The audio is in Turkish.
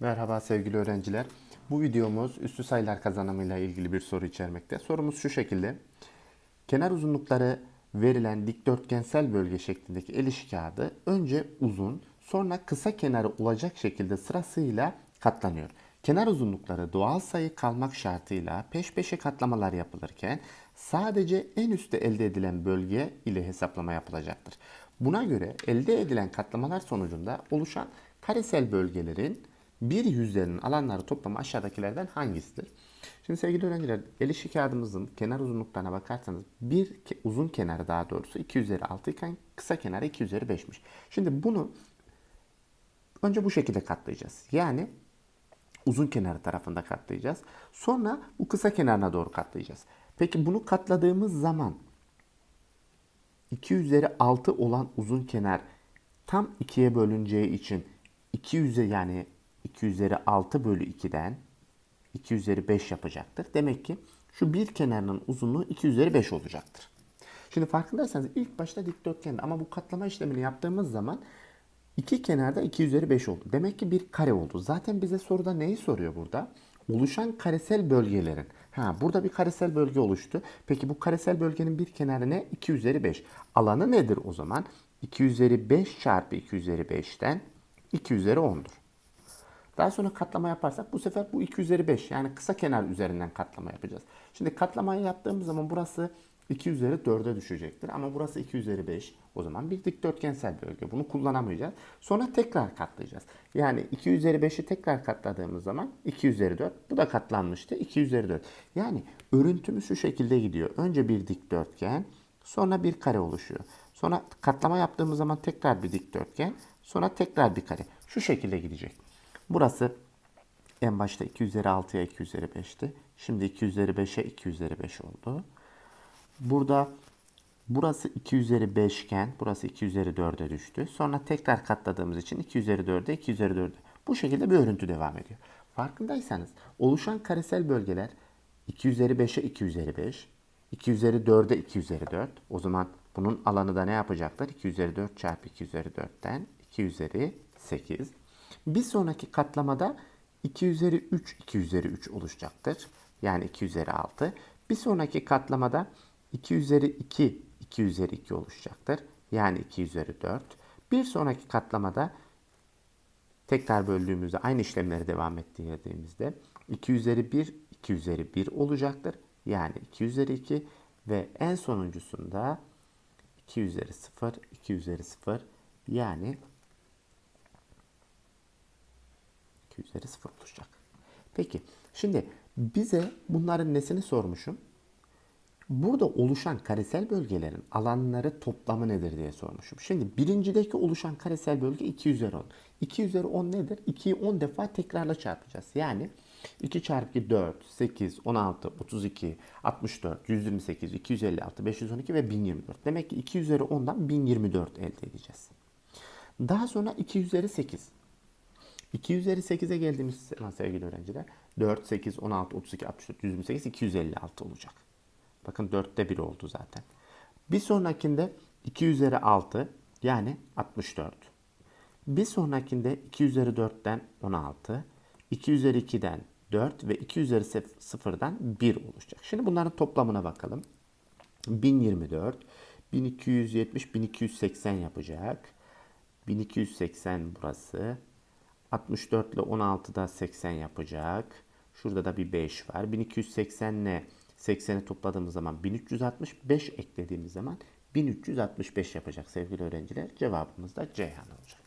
Merhaba sevgili öğrenciler. Bu videomuz üstü sayılar kazanımıyla ilgili bir soru içermekte. Sorumuz şu şekilde. Kenar uzunlukları verilen dikdörtgensel bölge şeklindeki el işi kağıdı önce uzun sonra kısa kenarı olacak şekilde sırasıyla katlanıyor. Kenar uzunlukları doğal sayı kalmak şartıyla peş peşe katlamalar yapılırken sadece en üstte elde edilen bölge ile hesaplama yapılacaktır. Buna göre elde edilen katlamalar sonucunda oluşan karesel bölgelerin bir yüzlerinin alanları toplamı aşağıdakilerden hangisidir? Şimdi sevgili öğrenciler el işi kağıdımızın kenar uzunluklarına bakarsanız bir uzun kenarı daha doğrusu 2 üzeri 6 iken kısa kenarı 2 üzeri 5'miş. Şimdi bunu önce bu şekilde katlayacağız. Yani uzun kenarı tarafında katlayacağız. Sonra bu kısa kenarına doğru katlayacağız. Peki bunu katladığımız zaman 2 üzeri 6 olan uzun kenar tam 2'ye bölüneceği için 2 üzeri yani 2 üzeri 6 bölü 2'den 2 üzeri 5 yapacaktır. Demek ki şu bir kenarının uzunluğu 2 üzeri 5 olacaktır. Şimdi farkındaysanız ilk başta dikdörtgen ama bu katlama işlemini yaptığımız zaman iki kenarda 2 üzeri 5 oldu. Demek ki bir kare oldu. Zaten bize soruda neyi soruyor burada? Oluşan karesel bölgelerin. Ha burada bir karesel bölge oluştu. Peki bu karesel bölgenin bir kenarı ne? 2 üzeri 5. Alanı nedir o zaman? 2 üzeri 5 çarpı 2 üzeri 5'ten 2 üzeri 10'dur. Daha sonra katlama yaparsak bu sefer bu 2 üzeri 5 yani kısa kenar üzerinden katlama yapacağız. Şimdi katlamayı yaptığımız zaman burası 2 üzeri 4'e düşecektir ama burası 2 üzeri 5. O zaman bir dikdörtgensel bölge. Bunu kullanamayacağız. Sonra tekrar katlayacağız. Yani 2 üzeri 5'i tekrar katladığımız zaman 2 üzeri 4. Bu da katlanmıştı. 2 üzeri 4. Yani örüntümüz şu şekilde gidiyor. Önce bir dikdörtgen sonra bir kare oluşuyor. Sonra katlama yaptığımız zaman tekrar bir dikdörtgen sonra tekrar bir kare. Şu şekilde gidecek. Burası en başta 2 üzeri 6'ya 2 üzeri 5'ti. Şimdi 2 üzeri 5'e 2 üzeri 5 oldu. Burada burası 2 üzeri 5 iken burası 2 üzeri 4'e düştü. Sonra tekrar katladığımız için 2 üzeri 4'e 2 üzeri 4'e. Bu şekilde bir örüntü devam ediyor. Farkındaysanız oluşan karesel bölgeler 2 üzeri 5'e 2 üzeri 5, 2 üzeri 4'e 2 üzeri 4. O zaman bunun alanı da ne yapacaktır? 2 üzeri 4 çarpı 2 üzeri 4'ten 2 üzeri 8. Bir sonraki katlamada 2 üzeri 3, 2 üzeri 3 oluşacaktır. Yani 2 üzeri 6. Bir sonraki katlamada 2 üzeri 2, 2 üzeri 2 oluşacaktır. Yani 2 üzeri 4. Bir sonraki katlamada tekrar böldüğümüzde aynı işlemleri devam ettirdiğimizde 2 üzeri 1, 2 üzeri 1 olacaktır. Yani 2 üzeri 2 ve en sonuncusunda 2 üzeri 0, 2 üzeri 0 yani 2 üzeri 0 olacak. Peki şimdi bize bunların nesini sormuşum? Burada oluşan karesel bölgelerin alanları toplamı nedir diye sormuşum. Şimdi birincideki oluşan karesel bölge 2 üzeri 10. 2 üzeri 10 nedir? 2'yi 10 defa tekrarla çarpacağız. Yani 2 çarpı 2 4, 8, 16, 32, 64, 128, 256, 512 ve 1024. Demek ki 2 üzeri 10'dan 1024 elde edeceğiz. Daha sonra 2 üzeri 8. 2 üzeri 8'e geldiğimiz zaman sevgili öğrenciler 4, 8, 16, 32, 64, 128, 256 olacak. Bakın 4'te 1 oldu zaten. Bir sonrakinde 2 üzeri 6 yani 64. Bir sonrakinde 2 üzeri 4'ten 16, 2 üzeri 2'den 4 ve 2 üzeri 0'dan 1 oluşacak. Şimdi bunların toplamına bakalım. 1024, 1270, 1280 yapacak. 1280 burası. 64 ile 16 da 80 yapacak. Şurada da bir 5 var. 1280 ile 80'i topladığımız zaman 1365 eklediğimiz zaman 1365 yapacak sevgili öğrenciler. Cevabımız da Ceyhan olacak.